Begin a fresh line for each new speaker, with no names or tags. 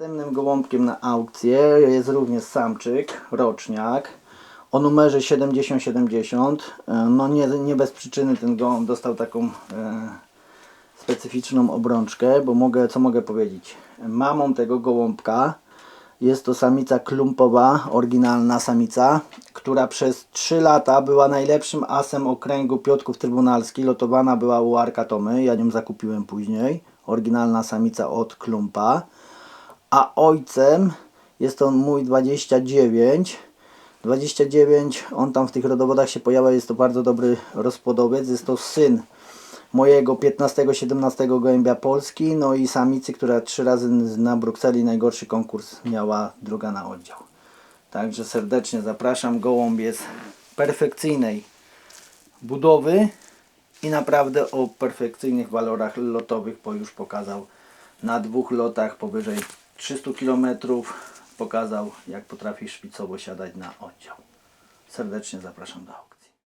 Następnym gołąbkiem na aukcję jest również samczyk, roczniak o numerze 7070. E, No nie, nie bez przyczyny ten gołąb dostał taką e, specyficzną obrączkę, bo mogę, co mogę powiedzieć? Mamą tego gołąbka jest to samica klumpowa, oryginalna samica, która przez 3 lata była najlepszym asem okręgu Piotrków Trybunalski. Lotowana była u Arkatomy, ja nią zakupiłem później. Oryginalna samica od klumpa. A ojcem jest on mój 29. 29, on tam w tych rodowodach się pojawia, jest to bardzo dobry rozpłodowiec. Jest to syn mojego 15-17 gołębia Polski, no i samicy, która trzy razy na Brukseli najgorszy konkurs miała, druga na oddział. Także serdecznie zapraszam. Gołąb jest perfekcyjnej budowy i naprawdę o perfekcyjnych walorach lotowych, bo już pokazał na dwóch lotach powyżej 300 km pokazał jak potrafi szpicowo siadać na oddział. Serdecznie zapraszam do aukcji.